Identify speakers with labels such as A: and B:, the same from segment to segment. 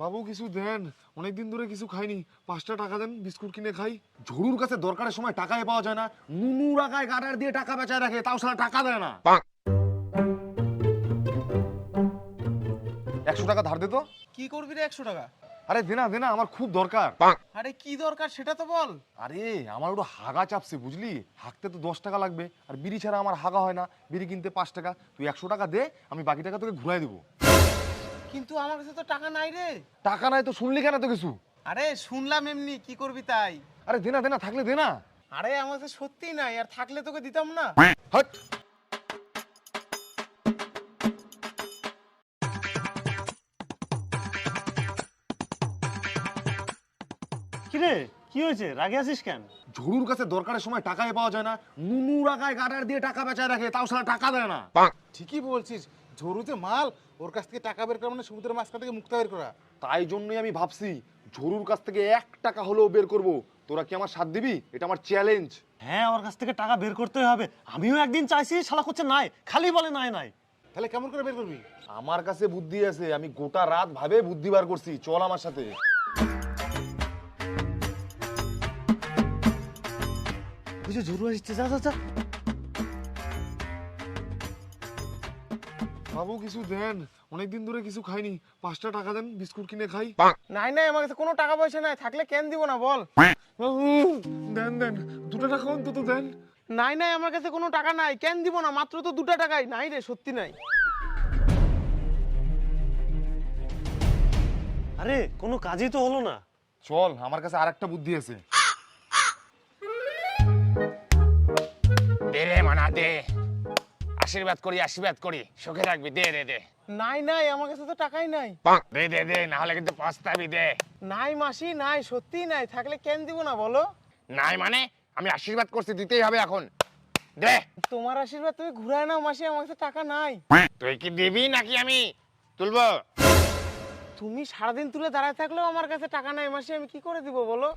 A: বাবু কিছু দেন। অনেকদিন ধরে কিছু খাইনি। পাঁচটা টাকা দেন বিস্কুট কিনে খাই। ঝরুর কাছে দরকারের সময় টাকাই পাওয়া যায় না। নুনু রাখায় গাডার দিয়ে টাকা বেচায় রাখে তাও সারা টাকা দেয় না। একশো টাকা ধার দে তো।
B: কি করবি রে একশো টাকা?
A: আরে দে না দে না আমার খুব দরকার।
B: আরে কি দরকার সেটা তো বল।
A: আরে আমার ওটা হাগা চাপছে বুঝলি? হাঁকতে তো দশ টাকা লাগবে। আর বিড়ি ছাড়া আমার হাগা হয় না। বিড়ি কিনতে পাঁচ টাকা। তুই একশো টাকা দে আমি বাকি টাকা তোকে ঘুরাই দেবো।
B: কিন্তু আমার কাছে তো টাকা নাই রে।
A: টাকা নাই তো শুনলি কেন তো কিছু?
B: আরে শুনলাম এমনি কি করবি তাই?
A: আরে দে না দে না থাকলে দে না।
B: আরে আমার কাছে সত্যি নাই আর থাকলে তোকে দিতাম না।
A: হট।
C: কিরে কি হয়েছে? রাগে আছিস কেন?
A: ঝড়ুর কাছে দরকারের সময় টাকাই পাওয়া যায় না। নুনু রাখায় গাডার দিয়ে টাকা বেচায় রাখে তাও সারা টাকা দেয় না।
D: ঠিকই বলছিস ঝরুতে মাল ওর কাছ থেকে টাকা বের করা মানে সমুদ্রের মাঝখান থেকে মুক্তা বের করা।
A: তাই জন্যই আমি ভাবছি ঝরুর কাছ থেকে এক টাকা হলেও বের করব। তোরা কি আমার সাথ দিবি? এটা আমার চ্যালেঞ্জ
C: হ্যাঁ ওর কাছ থেকে টাকা বের করতে হবে। আমিও একদিন চাইছি শালা করছে নাই খালি বলে নাই নাই।
D: তাহলে কেমন করে বের করবি?
A: আমার কাছে বুদ্ধি আছে আমি গোটা রাত ভাবে বুদ্ধি বার করছি চল আমার সাথে।
C: বুঝে ঝরু আসছে যা যা যা।
A: বাবু কিছু দেন। অনেকদিন ধরে কিছু খাইনি। পাঁচটা টাকা দেন বিস্কুট কিনে খাই।
B: নাই নাই আমার কাছে কোনো টাকা পয়সা নাই। থাকলে কেন দিব না বল।
A: দেন দেন দুটো টাকা অন্তত দেন।
B: নাই নাই আমার কাছে কোনো টাকা নাই। কেন দিব না মাত্র তো দুটা টাকাই। নাই রে সত্যি নাই।
C: আরে কোনো কাজই তো হলো না।
A: চল আমার কাছে আর একটা বুদ্ধি আছে।
E: দে রে মানা দে। আশীর্বাদ করি আশীর্বাদ করি। সুখে থাকবি দে দে দে।
B: নাই নাই আমার কাছে তো টাকাই নাই।
E: দে দে দে না হলে কিন্তু পস্তাবি দে।
B: নাই মাসি নাই সত্যি নাই থাকলে কেন দিব না বলো?
E: নাই মানে আমি আশীর্বাদ করছি দিতেই হবে এখন। দে।
B: তোমার আশীর্বাদ তুমি ঘুরায় নাও মাসি আমার কাছে টাকা নাই।
E: তুই কি দিবি নাকি আমি তুলবো?
B: তুমি সারাদিন তুলে দাঁড়ায় থাকলেও আমার কাছে টাকা নাই মাসি আমি কি করে দিব বলো?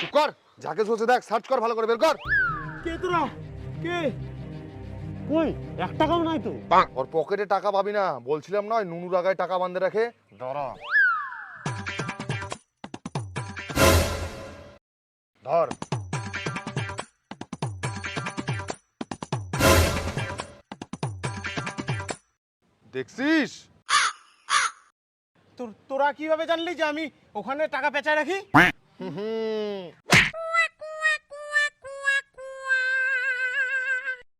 A: চুপ কর। যাকে চলছে দেখ সার্চ কর ভালো করে বের কর।
B: কে তোরা? কে?
C: কই? এক টাকাও নাই তো।
A: ওর পকেটে টাকা পাবি না। বলছিলাম নয় নুনু রাগায় টাকা বান্ধে রাখে। ধরা। ধর। দেখছিস?
B: তোর তোরা কীভাবে জানলি যে আমি ওখানে টাকা পেঁচায় রাখি?
A: Mm-hmm.